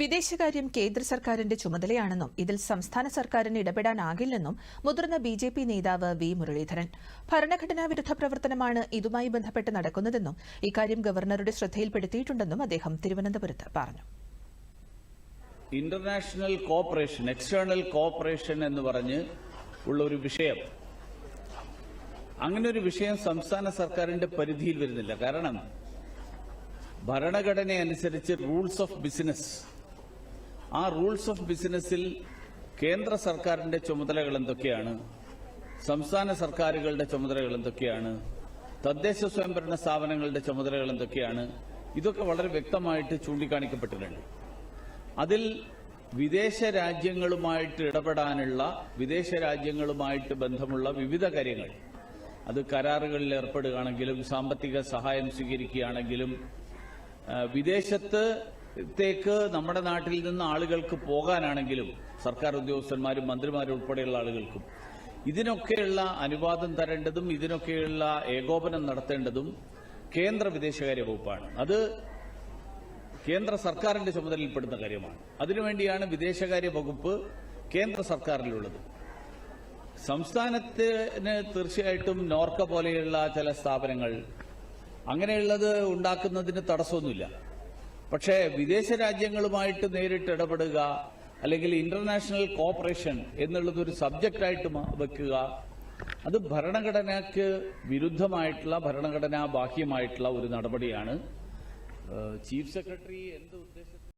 വിദേശകാര്യം കേന്ദ്ര സർക്കാരിന്റെ ചുമതലയാണെന്നും ഇതിൽ സംസ്ഥാന സർക്കാരിന് ഇടപെടാനാകില്ലെന്നും മുതിർന്ന ബി ജെ പി നേതാവ് വി മുരളീധരൻ. ഭരണഘടനാ വിരുദ്ധ പ്രവർത്തനമാണ് ഇതുമായി ബന്ധപ്പെട്ട് നടക്കുന്നതെന്നും ഇക്കാര്യം ഗവർണറുടെ ശ്രദ്ധയിൽപ്പെടുത്തിയിട്ടുണ്ടെന്നും അദ്ദേഹം തിരുവനന്തപുരത്ത് പറഞ്ഞു. ഇന്റർനാഷണൽ കോപ്പറേഷൻ എക്സ്റ്റേണൽ കോപ്പറേഷൻ എന്ന് പറഞ്ഞ് ഉള്ള ഒരു വിഷയം. അങ്ങനെ ഒരു വിഷയം സംസ്ഥാന സർക്കാരിന്റെ പരിധിയിൽ വരുന്നില്ല. കാരണം ഭരണഘടന അനുസരിച്ച് റൂൾസ് ഓഫ് ബിസിനസ് ആ റൂൾസ് ഓഫ് ബിസിനസ്സിൽ കേന്ദ്ര സർക്കാരിന്റെ ചുമതലകൾ എന്തൊക്കെയാണ്? സംസ്ഥാന സർക്കാരുകളുടെ ചുമതലകൾ എന്തൊക്കെയാണ്? തദ്ദേശ സ്വയംഭരണ സ്ഥാപനങ്ങളുടെ ചുമതലകൾ എന്തൊക്കെയാണ്? ഇതൊക്കെ വളരെ വ്യക്തമായിട്ട് ചൂണ്ടിക്കാണിക്കപ്പെട്ടിട്ടുണ്ട്. അതിൽ വിദേശ രാജ്യങ്ങളുമായിട്ട് ഇടപെടാനുള്ള വിദേശ രാജ്യങ്ങളുമായിട്ട് ബന്ധമുള്ള വിവിധ കാര്യങ്ങൾ. അത് കരാറുകളിൽ ഏർപ്പെടുകയാണെങ്കിലും സാമ്പത്തിക സഹായം സ്വീകരിക്കുകയാണെങ്കിലും ആ, വിദേശത്തേക്ക് നമ്മുടെ നാട്ടിൽ നിന്ന് ആളുകൾക്ക് പോകാനാണെങ്കിലും സർക്കാർ ഉദ്യോഗസ്ഥന്മാരും മന്ത്രിമാരും ഉൾപ്പെടെയുള്ള ആളുകൾക്കും ഇതിനൊക്കെയുള്ള അനുവാദം തരേണ്ടതും ഇതിനൊക്കെയുള്ള ഏകോപനം നടത്തേണ്ടതും കേന്ദ്ര വിദേശകാര്യ വകുപ്പാണ്. അത് കേന്ദ്ര സർക്കാരിന്റെ ചുമതലയിൽപ്പെടുന്ന കാര്യമാണ്. അതിനുവേണ്ടിയാണ് വിദേശകാര്യ വകുപ്പ് കേന്ദ്ര സർക്കാരിലുള്ളത്. സംസ്ഥാനത്തിന് തീർച്ചയായിട്ടും നോർക്ക പോലെയുള്ള ചില സ്ഥാപനങ്ങൾ അങ്ങനെയുള്ളത് ഉണ്ടാക്കുന്നതിന് തടസ്സമൊന്നുമില്ല. പക്ഷേ വിദേശ രാജ്യങ്ങളുമായിട്ട് നേരിട്ട് ഇടപെടുക അല്ലെങ്കിൽ ഇന്റർനാഷണൽ കോപ്പറേഷൻ എന്നുള്ളത് ഒരു സബ്ജക്റ്റായിട്ട് വെക്കുക അത് ഭരണഘടനയ്ക്ക് വിരുദ്ധമായിട്ടുള്ള ഭരണഘടനാ ബാഹ്യമായിട്ടുള്ള ഒരു നടപടിയാണ്. ചീഫ് സെക്രട്ടറി എന്ത് ഉദ്ദേശത്തിൽ